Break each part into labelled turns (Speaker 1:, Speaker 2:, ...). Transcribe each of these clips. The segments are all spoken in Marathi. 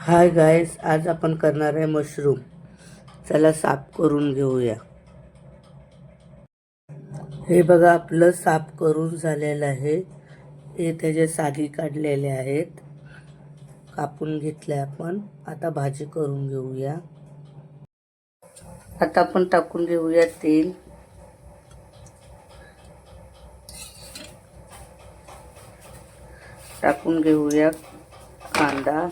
Speaker 1: हाय गायस आज आपण करणार आहे मशरूम चला साफ करून घेऊया. हे बघा आपलं साफ करून झालेलं आहे. हे त्याचे सागी काढलेले आहेत. कापून घेतले आपण. आता भाजी करून घेऊया. आता आपण टाकून घेऊया तेल. टाकून घेऊया कांदा.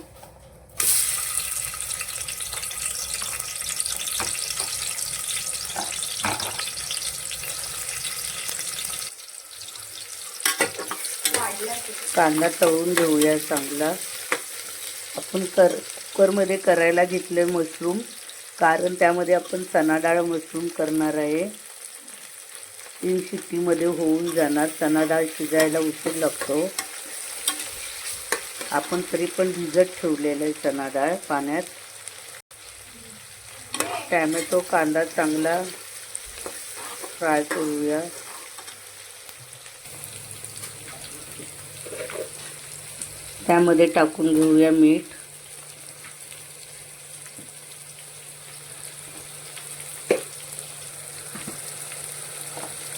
Speaker 1: कांदा तळून घेऊया चांगला. आपण कर कुकरमध्ये करायला घेतले मशरूम कारण त्यामध्ये आपण चना डाळ मशरूम करणार आहे. तीन शिट्टीमध्ये होऊन जाणार चना डाळ शिजायला उशीर लागतो. आपण तरी पण भिजत ठेवलेलं आहे चना डाळ पाण्यात. टॅमॅटो कांदा चांगला फ्राय करूया. त्यामध्ये टाकून घेऊया मीठ.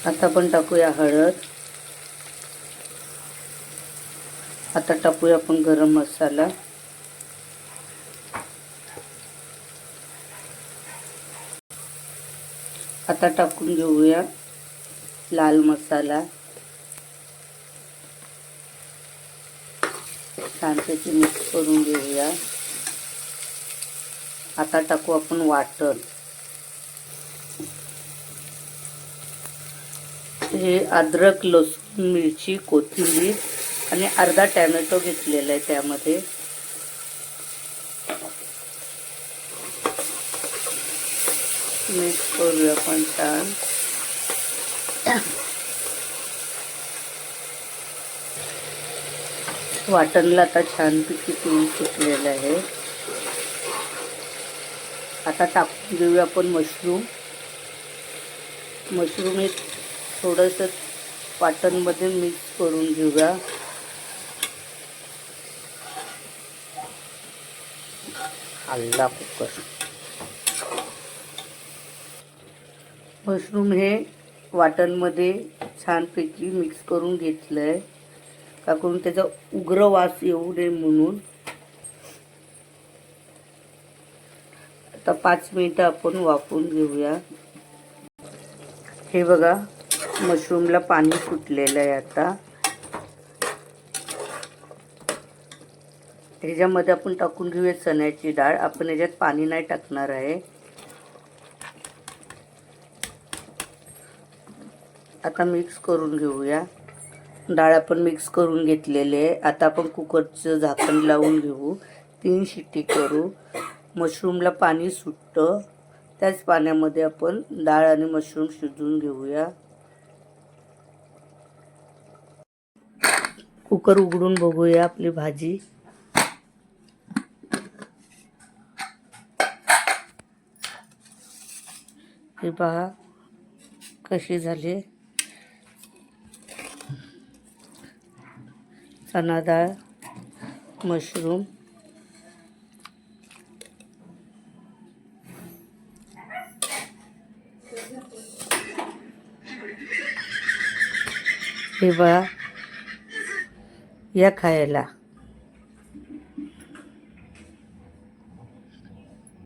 Speaker 1: आता पण टाकूया हळद. आता टाकूया आपण गरम मसाला. आता टाकून घेऊया लाल मसाला. छानपैकी मिक्स करून घेऊया. आता टाकू आपण वाटण. हे अद्रक लसूण मिरची कोथिंबीर आणि अर्धा टॅमॅटो घेतलेला आहे त्यामध्ये. मिक्स करूया पण छान. वाटणला आता छानपैकी तेल सुटलेलं आहे. आता टाकून घेऊया आपण मशरूम. मशरूम हे थोडंसं वाटणमध्ये मिक्स करून घेऊया. हल्ला कुकर. मशरूम हे वाटणमध्ये छानपैकी मिक्स करून घेतलं आहे का करून त्याचा उग्र वास येऊ नये म्हणून. आता पाच मिनिटं आपण वाफवून घेऊया. हे बघा मशरूमला पाणी सुटलेलं आहे आता. ह्याच्यामध्ये आपण टाकून घेऊया चण्याची डाळ. आपण ह्याच्यात पाणी नाही टाकणार आहे. आता मिक्स करून घेऊया. डाळ आपण मिक्स करून घेतलेले आहे. आता आपण कुकरचं झाकण लावून घेऊ. तीन शिट्टी करू. मशरूमला पाणी सुटतं. त्याच पाण्यामध्ये आपण डाळ आणि मशरूम शिजवून घेऊया. कुकर उघडून बघूया आपली भाजी. हे पहा कशी झाली. चना डाळ मशरूम. हे बघा या खायला.